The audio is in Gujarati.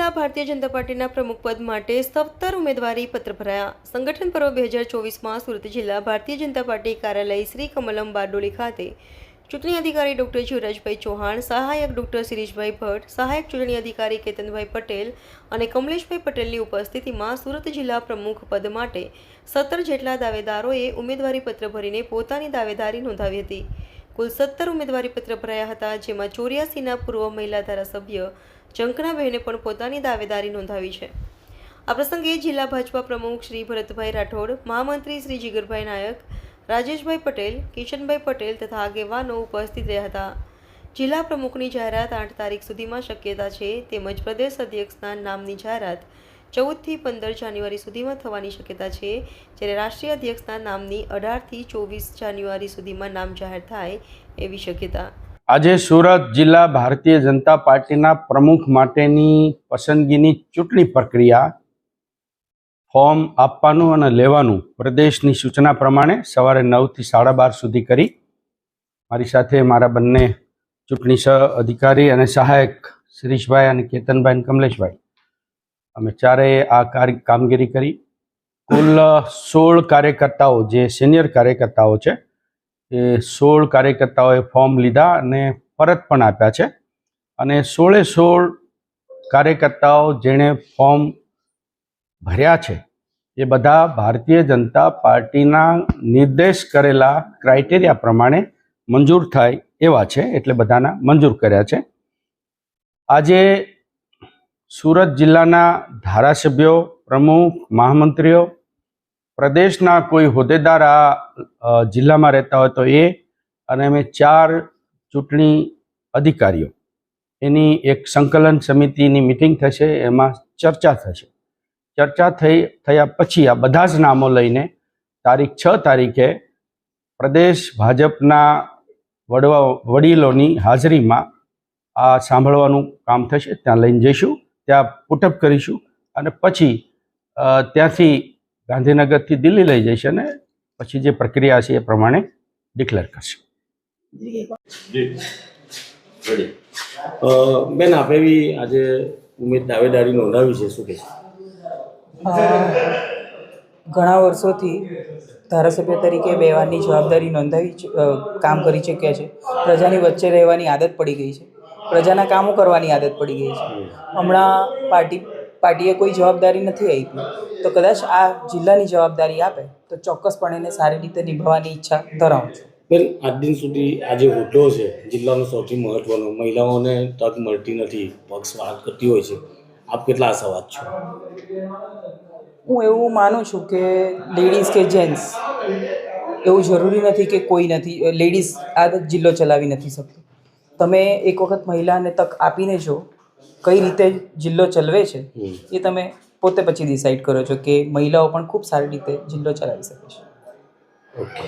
જિલ્લા ભારતીય જનતા પાર્ટીના પ્રમુખ પદ માટે સત્તર ઉમેદવારી પત્ર ભરાયા. સંગઠન પર્વ બે હજાર ચોવીસમાં સુરત જિલ્લા ભારતીય જનતા પાર્ટી કાર્યાલય શ્રી કમલમ બારડોલી ખાતે ચૂંટણી અધિકારી ડોક્ટર જીવરાજભાઈ ચૌહાણ, સહાયક ડોક્ટર શિરીષભાઈ ભટ્ટ, સહાયક ચૂંટણી અધિકારી કેતનભાઈ પટેલ અને કમલેશભાઈ પટેલની ઉપસ્થિતિમાં સુરત જિલ્લા પ્રમુખ પદ માટે સત્તર જેટલા દાવેદારોએ ઉમેદવારી પત્ર ભરીને પોતાની દાવેદારી નોંધાવી હતી. કુલ સત્તર ઉમેદવારી પત્ર ભરાયા હતા, જેમાં ચોર્યાસીના પૂર્વ મહિલા ધારાસભ્ય જંકનાબહેને પણ પોતાની દાવેદારી નોંધાવી છે. આ પ્રસંગે જિલ્લા ભાજપા પ્રમુખ શ્રી ભરતભાઈ રાઠોડ, મહામંત્રી શ્રી જીગરભાઈ નાયક, રાજેશભાઈ પટેલ, કિશનભાઈ પટેલ તથા આગેવાનો ઉપસ્થિત રહ્યા હતા. જિલ્લા પ્રમુખની જાહેરાત આઠ તારીખ સુધીમાં શક્યતા છે, તેમજ પ્રદેશ અધ્યક્ષના નામની જાહેરાત ચૌદથી પંદર જાન્યુઆરી સુધીમાં થવાની શક્યતા છે, જ્યારે રાષ્ટ્રીય અધ્યક્ષના નામની અઢારથી ચોવીસ જાન્યુઆરી સુધીમાં નામ જાહેર થાય એવી શક્યતા. આજે સુરત જિલ્લા ભારતીય જનતા પાર્ટીના પ્રમુખ માટેની પસંદગીની ચૂંટણી પ્રક્રિયા ફોર્મ આપવાનું અને લેવાનું પ્રદેશની સૂચના પ્રમાણે સવારે નવથી સાડા બાર સુધી કરી. મારી સાથે મારા બંને ચૂંટણી સહ અધિકારી અને સહાયક શિરીષભાઈ અને કેતનભાઈ અને કમલેશભાઈ. અમે ચારેય આ કામગીરી કરી. કુલ સોળ કાર્યકર્તાઓ, જે સિનિયર કાર્યકર્તાઓ છે, એ સોળ કાર્યકર્તાઓએ ફોર્મ લીધા અને પરત પણ આપ્યા છે. અને સોળે સોળ કાર્યકર્તાઓ જેણે ફોર્મ ભર્યા છે, એ બધા ભારતીય જનતા પાર્ટીના નિર્દેશ કરેલા ક્રાઇટેરિયા પ્રમાણે મંજૂર થાય એવા છે, એટલે બધાના મંજૂર કર્યા છે. આજે સુરત જિલ્લાના ધારાસભ્યો, પ્રમુખ, મહામંત્રીઓ, પ્રદેશના કોઈ હોદ્દેદાર આ જિલ્લામાં રહેતા હોય તો એ અને અમે ચાર ચૂંટણી અધિકારીઓ. એની એક સંકલન સમિતિની મિટિંગ થશે, એમાં ચર્ચા થશે. ચર્ચા થઈ, થયા પછી આ બધા જ નામો લઈને તારીખ છ તારીખે પ્રદેશ ભાજપના વડવા, વડીલોની હાજરીમાં આ સાંભળવાનું કામ થશે, ત્યાં લઈને જઈશું. ત્યાં પુટઅપ કરીશું અને પછી ત્યાંથી ગાંધીનગરથી દિલ્હી લઈ જઈશ અને પછી જે પ્રક્રિયા છે એ પ્રમાણે ડિક્લેર કરશે. બેન આપે બી આજે ઉમેદ દાવેદારી નોંધાવી છે શું કે ઘણા વર્ષોથી ધારાસભ્ય તરીકે બેવાની જવાબદારી નોંધાવી કામ કરી ચૂક્યા છે. પ્રજાની વચ્ચે રહેવાની આદત પડી ગઈ છે. પ્રજાના કામો કરવાની આદત પડી ગઈ છે. હમણાં પાર્ટી પાર્ટીએ કોઈ જવાબદારી નથી આપી. તો કદાચ આ જિલ્લાની જવાબદારી આપે તો ચોક્કસપણે એને સારી રીતે નિભાવવાની ઈચ્છા ધરાવું છું. બેન આજ દિન સુધી આ જે હોદ્દો છે જિલ્લાનો સૌથી મહત્વનો મહિલાઓને તક મળતી નથી પક્ષ વાત કરતી હોય છે. આપ કેટલા આશાવાદ છો? હું એવું માનું છું કે લેડીઝ કે જેન્ટ્સ એવું જરૂરી નથી કે કોઈ નથી. લેડીઝ આ જિલ્લો ચલાવી નથી શકતો. તમે એક વખત મહિલાને તક આપીને જો કઈ રીતે જિલ્લો ચલવે છે એ તમે પોતે પછી ડિસાઈડ કરો છો કે મહિલાઓ પણ ખૂબ સારી રીતે જિલ્લો ચલાવી શકે છે. ઓકે